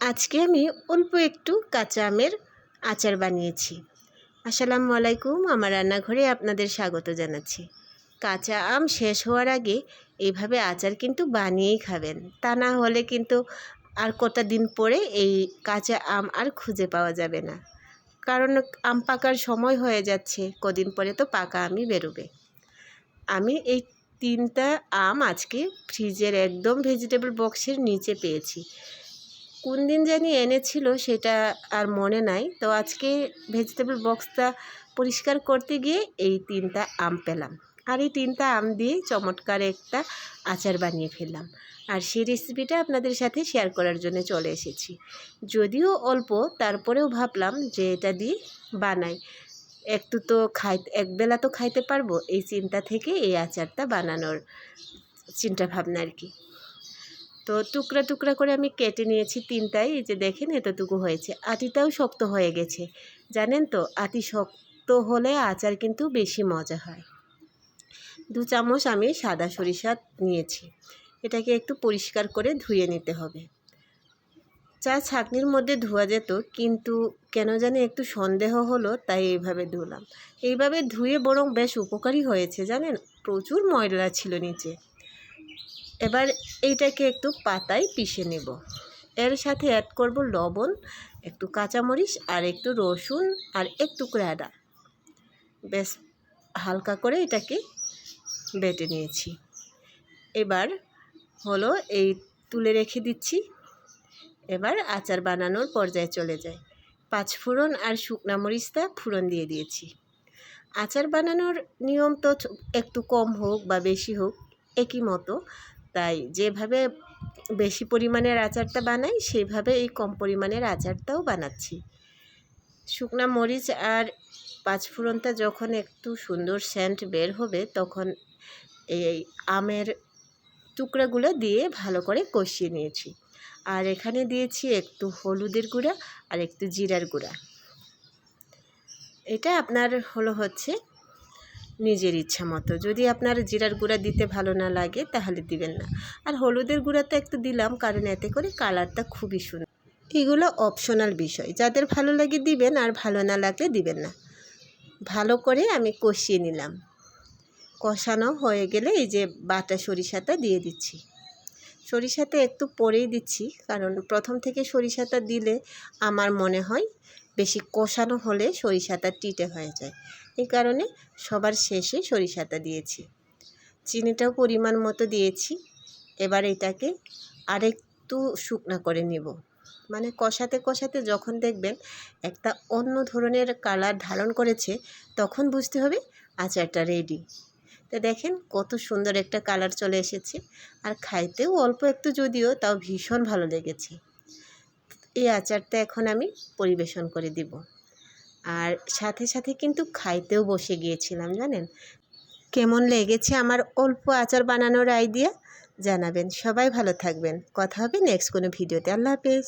আজকে আমি অল্প একটু কাঁচা আমের আচার বানিয়েছি। আসসালামু আলাইকুম, আমার রান্নাঘরে আপনাদের স্বাগত জানাচ্ছি। কাঁচা আম শেষ হওয়ার আগে এইভাবে আচার কিন্তু বানিয়েই খাবেন। তা না হলে কিন্তু আর কটা দিন পরে এই কাঁচা আম আর খুঁজে পাওয়া যাবে না। কারণ আম পাকার সময় হয়ে যাচ্ছে, কদিন পরে তো পাকা আমই বেরোবে। আমি এই তিনটা আম আজকে ফ্রিজের একদম ভেজিটেবল বক্সের নিচে পেয়েছি। কোন দিন জানি এনেছিল সেটা আর মনে নাই। তো আজকে ভেজিটেবল বক্সটা পরিষ্কার করতে গিয়ে এই তিনটা আম পেলাম। আর এই তিনটা আম দিয়ে চমৎকার একটা আচার বানিয়ে ফেললাম। আর সেই রেসিপিটা আপনাদের সাথে শেয়ার করার জন্য চলে এসেছি। যদিও অল্প, তারপরেও ভাবলাম যে এটা দিয়ে বানাই। একটু তো খাই একবেলা তো খাইতে পারব, এই চিন্তা থেকে এই আচারটা বানানোর চিন্তা ভাবনা আর কি। তো টুকরা টুকরা করে আমি কেটে নিয়েছি তিনটাই যে দেখেন এতটুকু হয়েছে। আটিটাও শক্ত হয়ে গেছে। জানেন তো, আটি শক্ত হলে আচার কিন্তু বেশি মজা হয়। দু চামচ আমি সাদা সরিষা নিয়েছি। এটাকে একটু পরিষ্কার করে ধুয়ে নিতে হবে। চা ছাকনির মধ্যে ধোয়া যেত, কিন্তু কেন জানি একটু সন্দেহ হলো, তাই এইভাবে ধুলাম। এইভাবে ধুয়ে বরং বেশ উপকারী হয়েছে, জানেন? প্রচুর ময়লা ছিল নিচে। এবার এইটাকে একটু পাতায় পিষে নেব। এর সাথে অ্যাড করব লবণ, একটু কাঁচামরিচ আর একটু রসুন আর একটু আদা। বেশ হালকা করে এটাকে বেটে নিয়েছি। এবার হলো এই তুলে রেখে দিচ্ছি। এবার আচার বানানোর পর্যায়ে চলে যায় পাঁচ ফোড়ন আর শুকনা মরিচটা ফোড়ন দিয়ে দিয়েছি। আচার বানানোর নিয়ম তো একটু কম হোক বা বেশি হোক, একই মতো। তাই যেভাবে বেশি পরিমাণের আচারটা বানাই সেইভাবে এই কম পরিমাণের আচারটাও বানাচ্ছি। শুকনা মরিচ আর পাঁচফোড়নটা যখন একটু সুন্দর সেন্ট বের হবে, তখন এই আমের টুকরাগুলো দিয়ে ভালো করে কষিয়ে নিয়েছি। আর এখানে দিয়েছি একটু হলুদের গুঁড়া আর একটু জিরার গুঁড়া। এটা আপনার হলো হচ্ছে নিজের ইচ্ছা মতো। যদি আপনার জিরার গুঁড়া দিতে ভালো না লাগে, তাহলে দিবেন না। আর হলুদের গুঁড়া তো একটু দিলাম, কারণ এতে করে কালারটা খুবই সুন্দর এগুলো অপশনাল বিষয়। যাদের ভালো লাগে দিবেন, আর ভালো না লাগলে দিবেন না। ভালো করে আমি কষিয়ে নিলাম। কষানো হয়ে গেলে এই যে বাটা সরিষাটা দিয়ে দিচ্ছি। সরিষাটা একটু পরেই দিচ্ছি, কারণ প্রথম থেকে সরিষাটা দিলে আমার মনে হয় বেশি কষানো হলে সরিষাটা টিটে হয়ে যায়। এই কারণে সবার শেষে সরিষাটা দিয়েছি। চিনিটাও পরিমাণ মতো দিয়েছি। এবার এটাকে আরেকটু শুকনো করে নেব। মানে কষাতে কষাতে যখন দেখবেন একটা অন্য ধরনের কালার ধারণ করেছে, তখন বুঝতে হবে আচারটা রেডি তো দেখেন কত সুন্দর একটা কালার চলে এসেছে। আর খাইতেও অল্প একটু যদিও, তাও ভীষণ ভালো লেগেছে। এই আচারটা এখন আমি পরিবেশন করে দিব। আর সাথে সাথে কিন্তু খাইতেও বসে গিয়েছিলাম, জানেন? কেমন লেগেছে আমার অল্প আচার বানানোর আইডিয়া জানাবেন। সবাই ভালো থাকবেন। কথা হবে নেক্সট কোনো ভিডিওতে আল্লাহ হাফেজ।